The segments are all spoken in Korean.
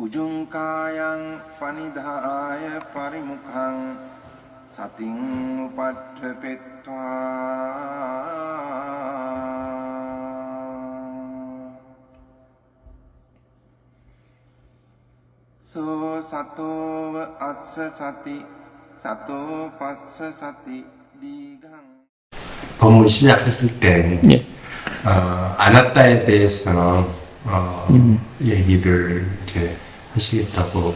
උජුංකායන් පනිදාය පරිමුඛං සතින් උපට්ඨපෙත්වා සෝ සතෝව අස්ස සති සතෝ පස්ස සති දීඝං 법문 시작했을 때 예. 어, 아나타에 대해서 어, 얘기를 이제 하시겠다고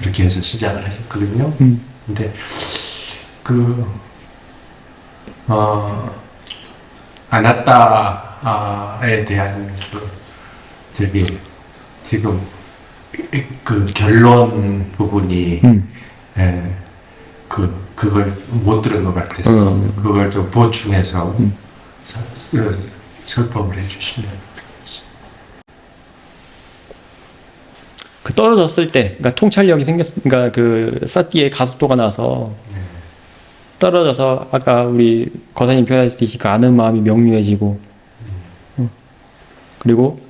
이렇게 해서 시작을 하셨거든요. 음. 근데 그 어, 아나타에 대한 그 저기 지금 이- 그 결론 부분이 음. 예, 그 그걸 못 들은 것 같아서 음. 그걸 좀 보충해서 서- 그 설법을 해주시면 좋겠습니다. 그 떨어졌을 때, 그러니까 통찰력이 생겼, 그러니까 그 사띠의 가속도가 나서 떨어져서 아까 우리 거사님 표현하셨듯이 그 아는 마음이 명료해지고, 어. 그리고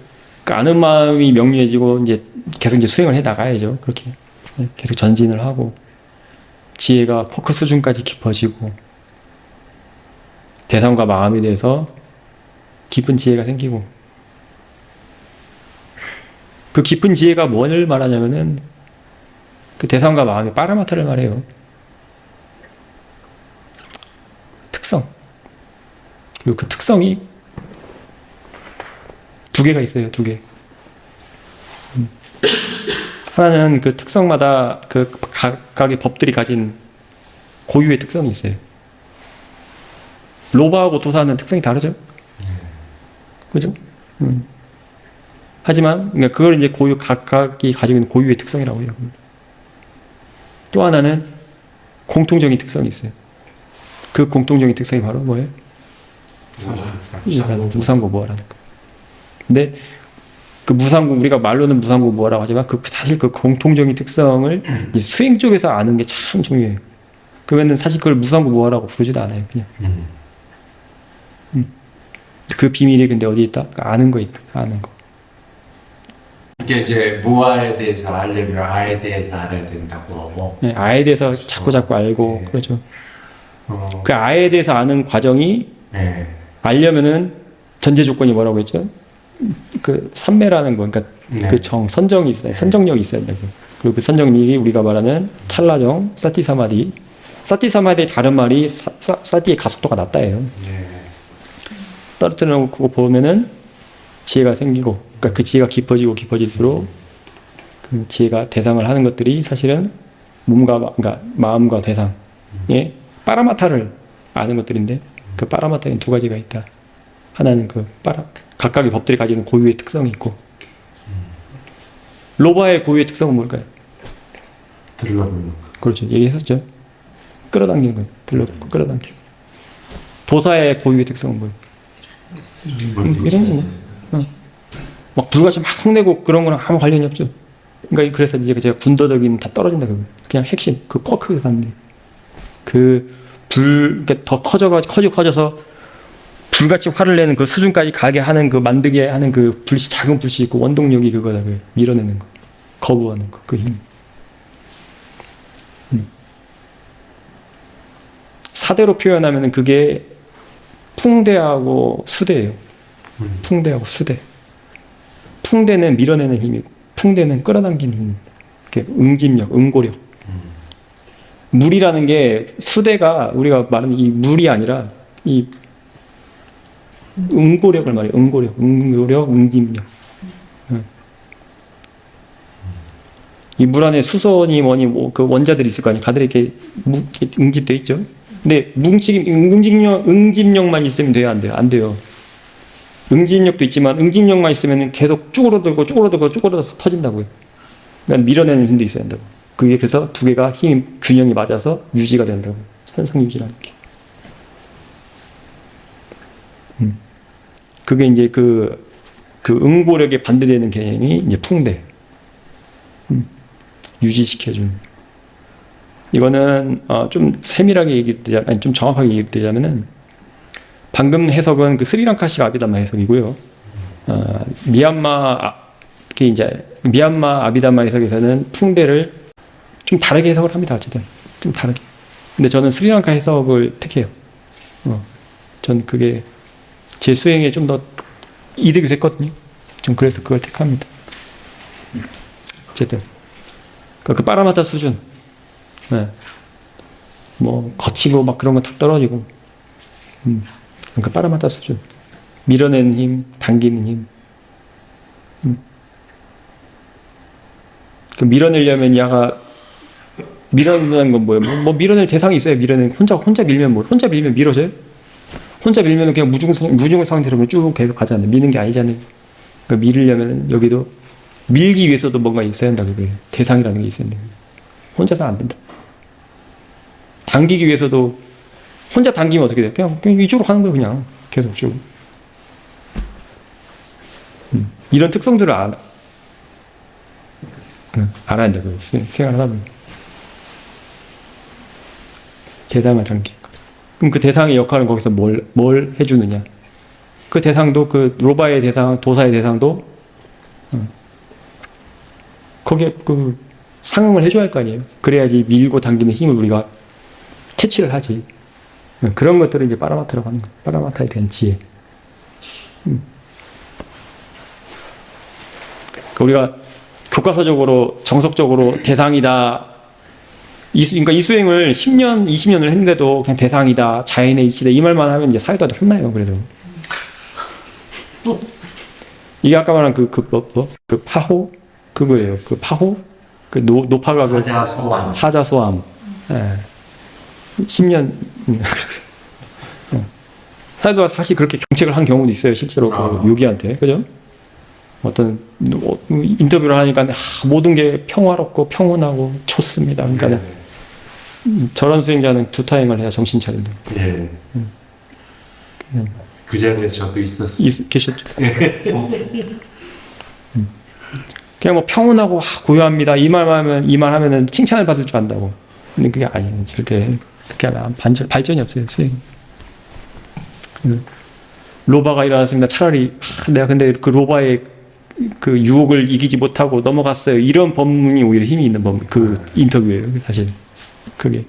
그 아는 마음이 명료해지고 이제 계속 이제 수행을 해 나가야죠. 그렇게 네, 계속 전진을 하고 지혜가 포크 수준까지 깊어지고 대상과 마음에 대해서 깊은 지혜가 생기고 그 깊은 지혜가 뭘 말하냐면은 그 대상과 마음의 파라마타를 말해요. 특성. 그리고 그 특성이 두 개가 있어요. 두 개. 음. 하나는 그 특성마다 그 각각의 법들이 가진 고유의 특성이 있어요. 로바하고 도사는 특성이 다르죠. 그죠? 음. 하지만 그러니까 그걸 이제 고유 각각이 가지고 있는 고유의 특성이라고 해요. 또 하나는 공통적인 특성이 있어요. 그 공통적인 특성이 바로 뭐예요? 이거는 무상고보화라는 거. 근데 그 무상고 우리가 말로는 무상고보화라고 하지만 그 사실 그 공통적인 특성을 이 수행 쪽에서 아는 게 참 중요해요. 그러면은 사실 그걸 무상고보화라고 부르지도 않아요. 그냥 음. 그 비밀이 근데 어디 있다? 그 아는 거 있다. 아는 거. 이게 이제 무아에 대해서 알려면 아에 대해서 알아야 된다고 뭐 네, 아에 대해서 자꾸 자꾸 알고 네. 그렇죠. 어, 그 아에 대해서 아는 과정이 예, 알려면은 전제 조건이 뭐라고 했죠? 그 삼매라는 거, 그러니까 네. 그 정, 선정이 있어요. 선정력이 있어야 된다고. 그리고 그 선정력이 우리가 말하는 찰나정, 사티 사마디. 사티 사마디의 다른 말이 사, 사, 사티의 가속도가 낮다예요. 예, 떨어뜨려 놓고 보면은 지혜가 생기고, 그러니까 그 지혜가 깊어지고 깊어질수록 그 지혜가 대상을 하는 것들이 사실은 몸과 마- 그러니까 마음과 대상의 파라마타를 아는 것들인데 그 파라마타에는 두 가지가 있다. 하나는 그 파라 각각의 법들이 가지는 고유의 특성이 있고 로바의 고유의 특성은 뭘까요? 들러보는 거. 그렇죠. 얘기했었죠. 끌어당기는 거죠. 들러 끌어당기는. 도사의 고유의 특성은 뭐예요? 이런 거. 어. 막 불같이 막 성내고 그런 거랑 아무 관련이 없죠. 그러니까 그래서 이제 제가 군더더기는 다 떨어진다 그거. 그냥 핵심 그 쿼크가 닿는데 그불 그러니까 더 커져가 커지고 커져서 불같이 화를 내는 그 수준까지 가게 하는 그 만들게 하는 그 불씨 작은 불씨 있고 원동력이 그거다 그 밀어내는 거 거부하는 거 그 힘. 음. 사대로 표현하면은 그게 풍대하고 수대예요. 풍대하고 수대. 풍대는 밀어내는 힘이고 풍대는 끌어당기는 힘. 이렇게 응집력, 응고력. 물이라는 게 수대가 우리가 말하는 이 물이 아니라 이 응고력을 말해요. 응고력, 응고력, 응집력. 응. 이물 안에 수소니 뭐니 뭐 그 원자들이 있을 거 아니에요. 다들 이렇게 무- 이렇게 응집돼 있죠. 근데 뭉치기 응집력 응집력만 있으면 돼요, 안 돼요? 안 돼요. 응집력도 있지만 응집력만 있으면 계속 쭈그러들고 쭈그러들고 쭈그러들어서 터진다고요. 그러니까 밀어내는 힘도 있어야 된다고. 그게 그래서 두 개가 힘 균형이 맞아서 유지가 된다고. 현상 유지라는 게. 음. 그게 이제 그, 그 응고력에 반대되는 개념이 이제 풍대. 음. 유지시켜주는. 이거는 어, 좀 세밀하게 얘기되자, 아니 좀 정확하게 얘기되자면은 방금 해석은 그 스리랑카식 아비다마 해석이고요. 어, 미얀마 아- 특히 이제 미얀마 아비단마 해석에서는 풍대를 좀 다르게 해석을 합니다. 어쨌든 좀 다르게. 근데 저는 스리랑카 해석을 택해요. 어, 전 그게 제 수행에 좀 더 이득이 됐거든요. 좀 그래서 그걸 택합니다. 어쨌든 그, 그 빠라마타 수준, 네. 뭐 거치고 막 그런 거 다 떨어지고, 음, 그 빠라마타 수준, 밀어내는 힘, 당기는 힘. 음. 그 밀어내려면 야가 밀어내는 건 뭐예요? 뭐, 뭐 밀어낼 대상이 있어요. 밀어내 혼자 혼자 밀면 뭐 혼자 밀면 밀어져요? 혼자 밀면 그냥 무중 무중 상태로 쭉 계속 가잖아요. 미는 게 아니잖아요. 그러니까 밀으려면 여기도 밀기 위해서도 뭔가 있어야 한다 그게 대상이라는 게 있어야 된다. 혼자서 안 된다. 당기기 위해서도 혼자 당기면 어떻게 돼요? 그냥, 그냥 이쪽으로 가는 거예요. 그냥 계속 쭉. 음, 이런 특성들을 알아. 응, 알아야 된다. 그 수행- 수행을 하다 보면. 대상을 당기. 그럼 그 대상의 역할은 거기서 뭘, 뭘 해주느냐. 그 대상도 그 로바의 대상, 도사의 대상도 음, 거기에 그 상응을 해줘야 할 거 아니에요. 그래야지 밀고 당기는 힘을 우리가 캐치를 하지. 음, 그런 것들을 이제 빠라마타라고 하는 거예요. 빠라마타에 대한 지혜. 음. 우리가 교과서적으로 정석적으로 대상이다. 이, 수- 그러니까 이 수행을 10년, 20년을 했는데도 그냥 대상이다, 자연의 이치다 이 말만 하면 이제 사회도한테 혼나요. 그래서 이게 아까 말한 그, 그, 뭐, 뭐, 그 파호? 그거예요. 그 파호? 그 노, 노파가 그 하자소함. 하자소함. 예. 10년. 음. 어. 사도가 사실 그렇게 경책을 한 경우도 있어요. 실제로 아. 그 요기한테. 그죠? 어떤 어, 인터뷰를 하니까 아, 모든 게 평화롭고 평온하고 좋습니다. 그러니까 네. 음, 저런 수행자는 두 타행을 해야 정신 차린다. 예. 그 자리에 저도 있었어요. 이, 계셨죠? 음. 그냥 뭐 평온하고 아, 고요합니다. 이 말만 하면 이 말 하면은 칭찬을 받을 줄 안다고. 근데 그게 아니에요. 절대 그게 아니라 반전 발전이 없어요. 수행. 음. 로바가 일어났습니다. 차라리 아, 내가 근데 그 로바의 그 유혹을 이기지 못하고 넘어갔어요. 이런 법문이 오히려 힘이 있는 법, 그 인터뷰예요. 사실 그게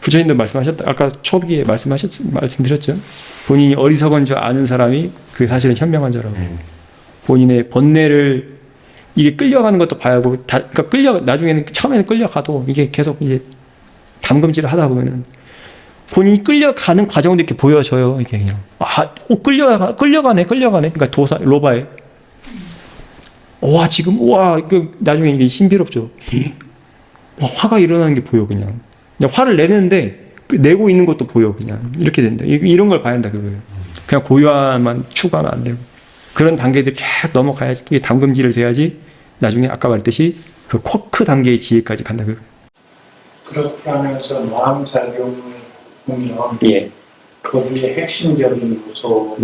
부처님도 말씀하셨다. 아까 초기에 말씀하셨 말씀드렸죠. 본인이 어리석은 줄 아는 사람이 그 사실은 현명한 자라고. 예. 본인의 번뇌를 이게 끌려가는 것도 봐야 하고 다, 그러니까 끌려 나중에는 처음에는 끌려가도 이게 계속 이제 담금질을 하다 보면은 본인이 끌려가는 과정도 이렇게 보여져요. 이게 그냥 아, 오, 끌려가 끌려가네, 끌려가네. 그러니까 도사 로바에 와 지금 와 그 나중에 이게 신비롭죠. 와, 화가 일어나는 게 보여 그냥. 그냥 화를 내는데 그 내고 있는 것도 보여 그냥 이렇게 된다. 이- 이런 걸 봐야 한다 그거예요. 그냥 고요함만 추구하면 안 되고 그런 단계들 계속 넘어가야지 이게 담금질을 돼야지 나중에 아까 말했듯이 그 쿼크 단계의 지혜까지 간다 그. 그렇게 하면서 마음 작용을 보면 예. 거기에 핵심적인 요소로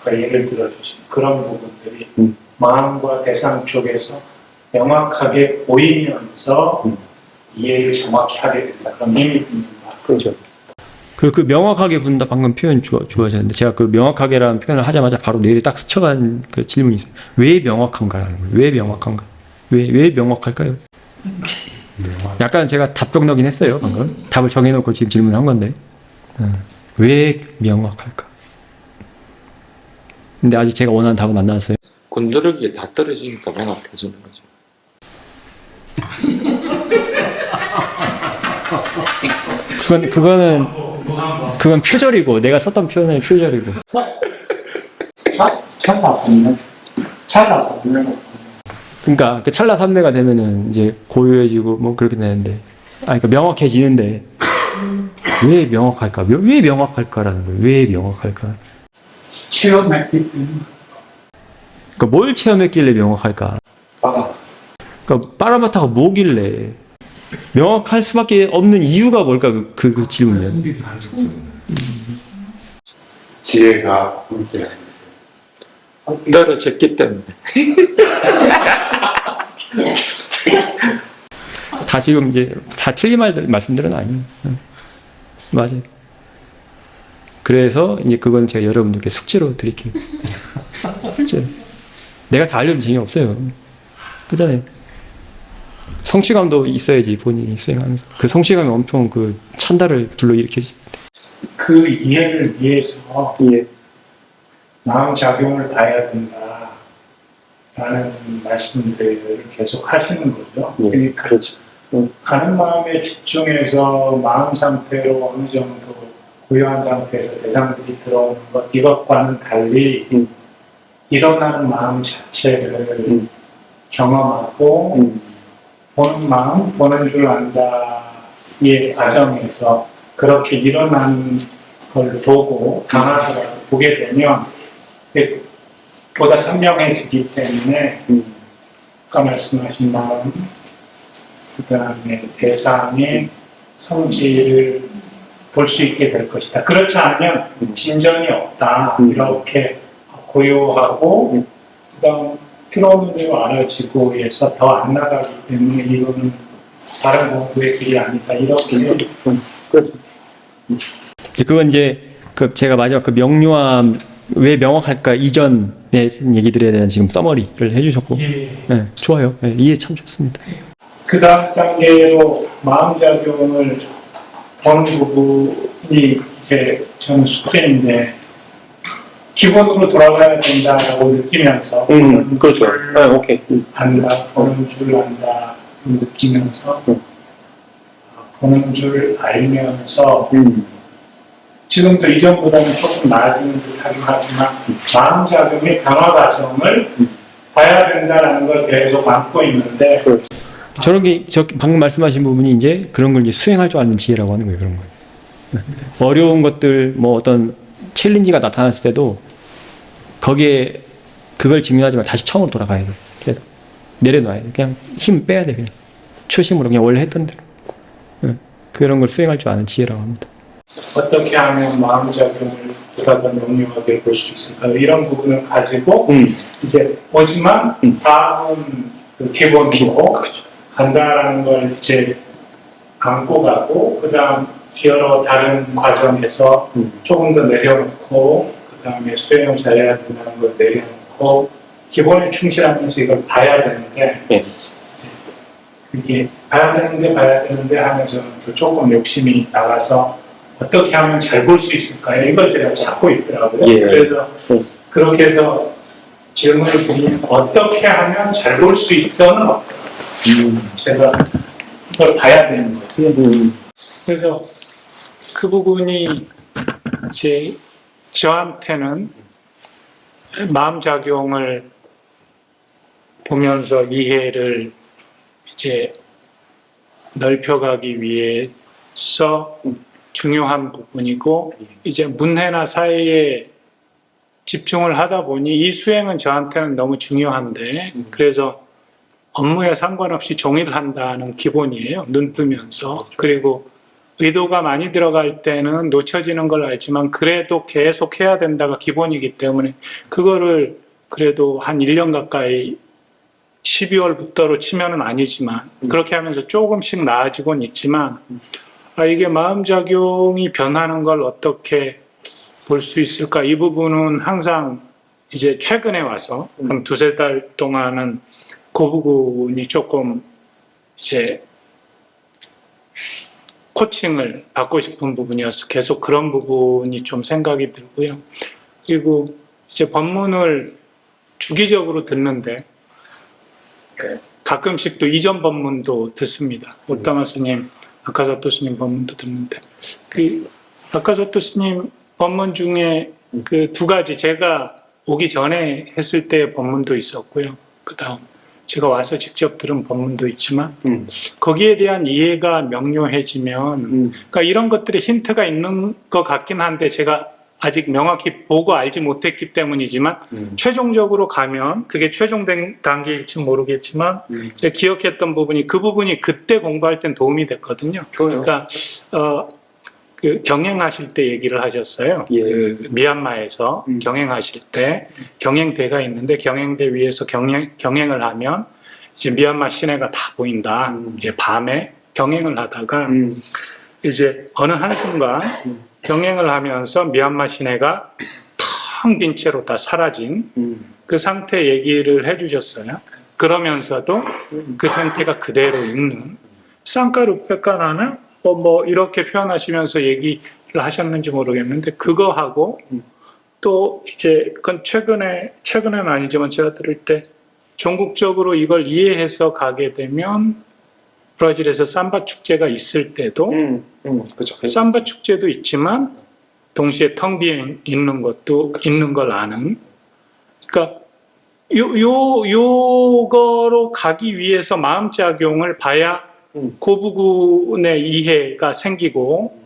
아까 예를 들어주신 그런 부분들이 음. 마음과 대상 쪽에서 명확하게 보이면서 음. 이해를 정확히 하게 된다. 그런 붙는다. 그렇죠. 그, 그 명확하게 분다 방금 표현 좋아, 좋아졌는데 제가 그 명확하게라는 표현을 하자마자 바로 뇌에 딱 스쳐간 그 질문이 있어요. 왜 명확한가라는 거예요. 왜 명확한가? 왜, 왜 명확할까요? 약간 제가 답정너긴 했어요. 방금 답을 정해놓고 지금 질문한 건데 음, 왜 명확할까? 근데 아직 제가 원하는 답은 안 나왔어요. 건드르기에 다 떨어지니까 명확해지는 거죠. 그건 그거는 그건 표절이고 내가 썼던 표현은 표절이고 차, 찰나서는 찰나서는 그러니까 그 찰나 삼매가 되면은 이제 고요해지고 뭐 그렇게 되는데 아 그러니까 명확해지는데 왜 명확할까? 왜- 왜 명확할까라는 거예요. 왜 명확할까? 체험했기 때문에 그러니까 뭘 체험했길래 명확할까? 봐라. 그러니까 빠라마타가 뭐길래 명확할 수밖에 없는 이유가 뭘까 그, 그, 그 질문이요. 지혜가 함께 떨어졌기 때문에. 다 지금 이제 다 틀린 말들 말씀들은 아니에요. 응. 맞아요. 그래서 이제 그건 제가 여러분들께 숙제로 드릴게요. 숙제. 내가 다 알려면 재미없어요. 그잖아요. 성취감도 있어야지 본인이 수행하면서 그 성취감이 엄청 그 찬달을 불러 일으키지. 그 이해를 위해서 예. 마음 작용을 봐야 된다. 라는 말씀들을 계속 하시는 거죠. 예, 그러니까 그렇죠. 가는 마음에 집중해서 마음 상태로 어느 정도 고요한 상태에서 대상들이 들어오는 것 이것과는 달리 음. 일어나는 마음 자체를 음. 경험하고 보는 마음 보는 줄 안다의 과정에서 그렇게 일어나는 걸 보고 강하더라도 보게 되면 보다 선명해지기 때문에 아까 말씀하신 마음 그 다음에 대상의 성질을 볼 수 있게 될 것이다. 그렇지 않으면 진전이 없다. 음. 이렇게 고요하고 그다음 들어오는 대로 알아지고 해서 더 안 나가기 때문에 이거는 다른 공부의 길이 아니다. 이렇게 그건 이제 그 제가 마지막 그 명료함 왜 명확할까 이전의 얘기들에 대한 지금 서머리를 해주셨고, 예. 네, 좋아요. 네, 이해 참 좋습니다. 그 다음 단계로 마음작용을 보는 부분이 이제 저는 숙제인데 기본으로 돌아가야 된다라고 느끼면서 보는 줄 네, 오케이. 안다, 보는 줄 안다 느끼면서 음. 보는 줄 알면서 음. 지금도 이전보다는 조금 나아지는 듯하긴 하지만 마음작용의 변화 과정을 봐야 된다라는 걸 계속 안고 있는데 저런 게, 저 방금 말씀하신 부분이 이제 그런 걸 이제 수행할 줄 아는 지혜라고 하는 거예요, 그런 거. 네. 어려운 것들, 뭐 어떤 챌린지가 나타났을 때도 거기에 그걸 직면하지 말고 다시 처음으로 돌아가야 돼. 계속 내려놔야 돼. 그냥 힘 빼야 돼, 그냥. 초심으로 그냥 원래 했던 대로. 네. 그런 걸 수행할 줄 아는 지혜라고 합니다. 어떻게 하면 마음작용을 보다 더 명료하게 볼 수 있을까 이런 부분을 가지고 음. 이제 오지만 음. 다음 그 기본으로 간다라는 걸 이제 안고 가고 그 다음 여러 다른 과정에서 음. 조금 더 내려놓고 그 다음에 수행을 잘해야 된다는 걸 내려놓고 기본에 충실하면서 이걸 봐야 되는데 네. 그게 봐야 되는데 봐야 되는데 하면서 또 조금 욕심이 나가서 어떻게 하면 잘 볼 수 있을까요? 이걸 제가 찾고 있더라고요. 예. 그래서 음. 그렇게 해서 질문을 드리면 어떻게 하면 잘 볼 수 있어는 없어요. 제가 그걸 봐야 되는 거지. 그래서 그 부분이 제 저한테는 마음 작용을 보면서 이해를 이제 넓혀가기 위해서 중요한 부분이고 이제 문해나 사회에 집중을 하다 보니 이 수행은 저한테는 너무 중요한데 그래서 업무에 상관없이 종일 한다는 기본이에요. 눈 뜨면서. 그리고 의도가 많이 들어갈 때는 놓쳐지는 걸 알지만 그래도 계속 해야 된다가 기본이기 때문에 그거를 그래도 한 1년 가까이 12월부터로 치면은 아니지만 그렇게 하면서 조금씩 나아지곤 있지만 아, 이게 마음작용이 변하는 걸 어떻게 볼 수 있을까 이 부분은 항상 이제 최근에 와서 한 두세 달 동안은 그 부분이 조금 이제 코칭을 받고 싶은 부분이어서 계속 그런 부분이 좀 생각이 들고요. 그리고 이제 법문을 주기적으로 듣는데 가끔씩 또 이전 법문도 듣습니다. 오타마 스님, 아카사토 스님 법문도 듣는데 그 아카사토 스님 법문 중에 그 두 가지 제가 오기 전에 했을 때 법문도 있었고요. 그 다음 제가 와서 직접 들은 법문도 있지만 음. 거기에 대한 이해가 명료해지면 그러니까 이런 것들이 힌트가 있는 것 같긴 한데 제가 아직 명확히 보고 알지 못했기 때문이지만 음. 최종적으로 가면 그게 최종 된 단계일지 모르겠지만 음. 제가 기억했던 부분이 그 부분이 그때 공부할 땐 도움이 됐거든요. 좋아요. 그러니까 어, 그 경행하실 때 얘기를 하셨어요. 예. 그 미얀마에서 음. 경행하실 때 경행대가 있는데 경행대 위에서 경행, 경행을 하면 이제 미얀마 시내가 다 보인다. 음. 예, 밤에 경행을 하다가 음. 이제 어느 한순간 경행을 하면서 미얀마 시내가 탁텅빈 채로 다 사라진 그 상태 얘기를 해주셨어요. 그러면서도 그 상태가 그대로 있는 쌍가루 뼈가나는 뭐, 뭐 이렇게 표현하시면서 얘기를 하셨는지 모르겠는데 그거하고 또 이제 그건 최근에 최근에는 아니지만 제가 들을 때 전국적으로 이걸 이해해서 가게 되면 브라질에서 삼바 축제가 있을 때도 음, 음, 그죠. 삼바 축제도 있지만 동시에 텅 비어 있는 것도 있는 걸 아는. 그러니까 요, 요, 요거로 가기 위해서 마음작용을 봐야 음. 그 부분의 이해가 생기고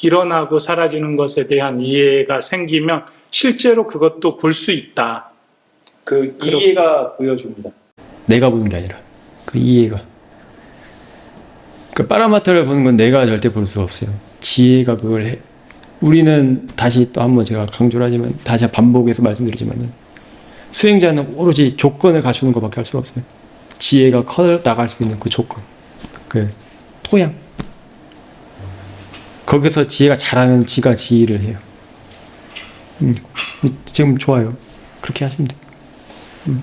일어나고 사라지는 것에 대한 이해가 생기면 실제로 그것도 볼 수 있다. 그 이해가 보여줍니다. 내가 보는 게 아니라 그 이해가 그 파라마타를 보는 건 내가 절대 볼 수가 없어요. 지혜가 그걸 해. 우리는 다시 또 한번 제가 강조를 하지만 다시 반복해서 말씀드리지만 수행자는 오로지 조건을 갖추는 것밖에 할 수가 없어요. 지혜가 커 나갈 수 있는 그 조건 그 토양. 거기서 지혜가 잘하면 지가 지혜를 해요. 음, 지금 좋아요. 그렇게 하시면 돼요